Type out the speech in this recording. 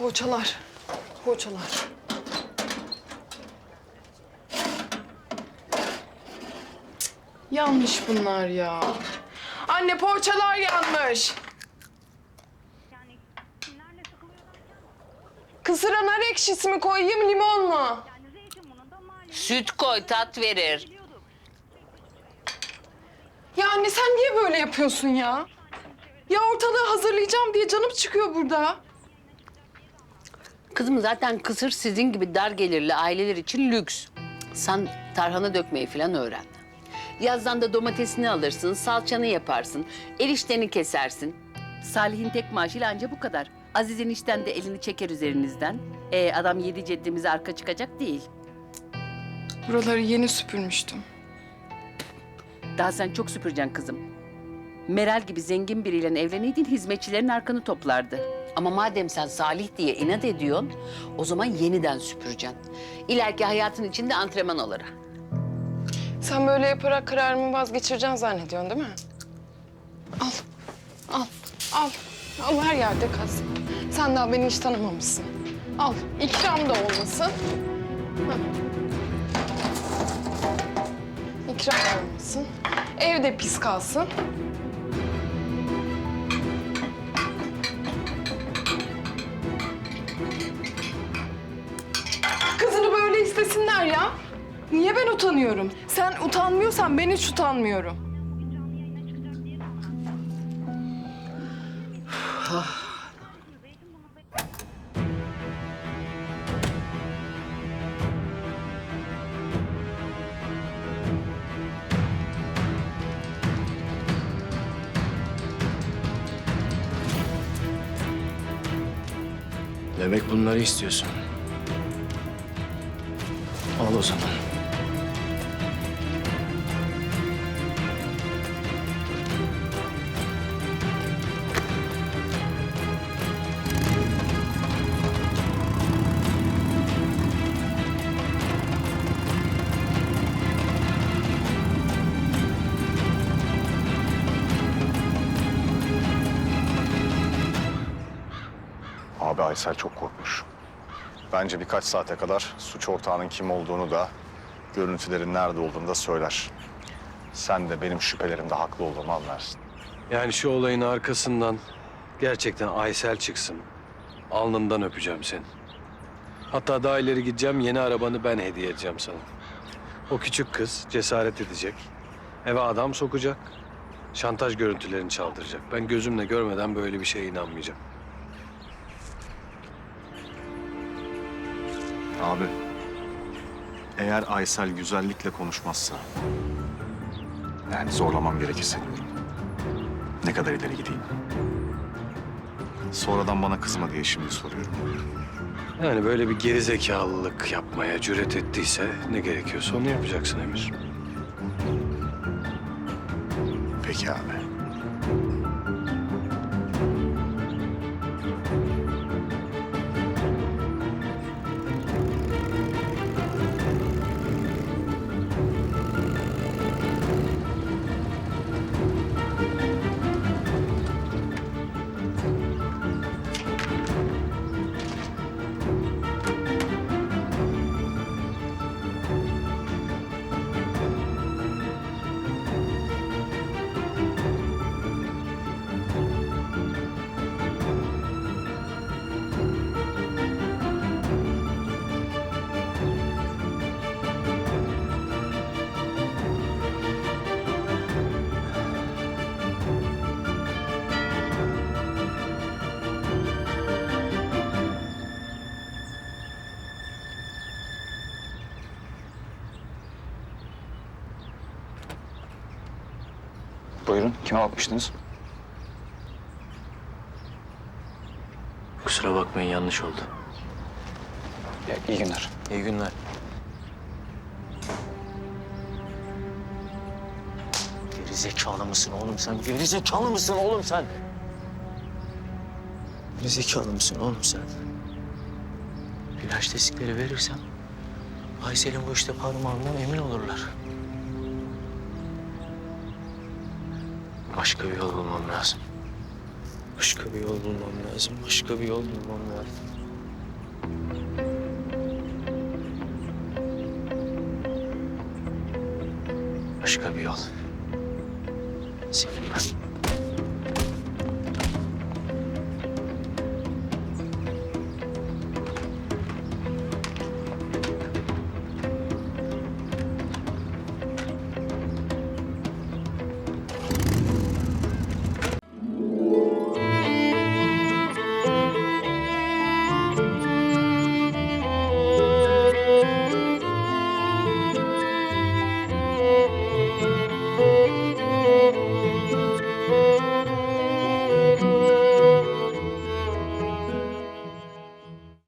Poğaçalar. Poğaçalar. Yanlış bunlar ya. Anne poğaçalar sıkılıyorlar Kısıra nar ekşisi mi koyayım limon mu? Süt koy tat verir. Ya anne sen niye böyle yapıyorsun ya? Ya ortalığı hazırlayacağım diye canım çıkıyor burada. Kızım zaten kısır sizin gibi dar gelirli aileler için lüks. Sen tarhana dökmeyi falan öğren. Yazdan da domatesini alırsın, salçanı yaparsın, erişteni kesersin. Salih'in tek maaşıyla anca bu kadar. Aziz enişten de elini çeker üzerinizden. E adam yedi ceddimize arka çıkacak değil. Buraları yeni süpürmüştüm. Daha sen çok süpüreceksin kızım. Meral gibi zengin biriyle evleneydin hizmetçilerin arkanı toplardı. Ama madem sen Salih diye inat ediyorsun, o zaman yeniden süpüreceksin. İleriki hayatın içinde antrenman olur. Sen böyle yaparak kararımı vazgeçireceksin zannediyorsun değil mi? Al, al, al. Al her yerde kaz. Sen daha beni hiç tanımamışsın. Al, ikram da olmasın. Hah. İkram da olmasın. Evde pis kalsın. Ya. Niye ben utanıyorum? Sen utanmıyorsan ben hiç utanmıyorum. Demek bunları istiyorsun. Al o zaman. Abi Aysel çok korkmuş. Bence birkaç saate kadar suç ortağının kim olduğunu da görüntülerin nerede olduğunu da söyler. Sen de benim şüphelerimde haklı olduğumu anlarsın. Yani şu olayın arkasından gerçekten Aysel çıksın. Alnından öpeceğim seni. Hatta daha ileri gideceğim, yeni arabanı ben hediye edeceğim sana. O küçük kız cesaret edecek. Eve adam sokacak. Şantaj görüntülerini çaldıracak. Ben gözümle görmeden böyle bir şeye inanmayacağım. Abi, eğer Aysel güzellikle konuşmazsa... Yani zorlamam gerekirse diyorum. Ne kadar ileri gideyim? Sonradan bana kızma diye şimdi soruyorum. Yani böyle bir geri zekalılık yapmaya cüret ettiyse ne gerekiyorsa onu yapacaksın Emir. Peki abi. Buyurun, kime bakmıştınız? Kusura bakmayın yanlış oldu. Ya, iyi günler. İyi günler. Geri zekalı mısın oğlum sen? Geri zekalı mısın oğlum sen? Geri zekalı mısın oğlum sen? Flash diskleri verirsem Aysel'in bu işte parmağından emin olurlar. Başka bir yol bulmam lazım. Başka bir yol bulmam lazım. Başka bir yol bulmam lazım. Başka bir yol. Senin.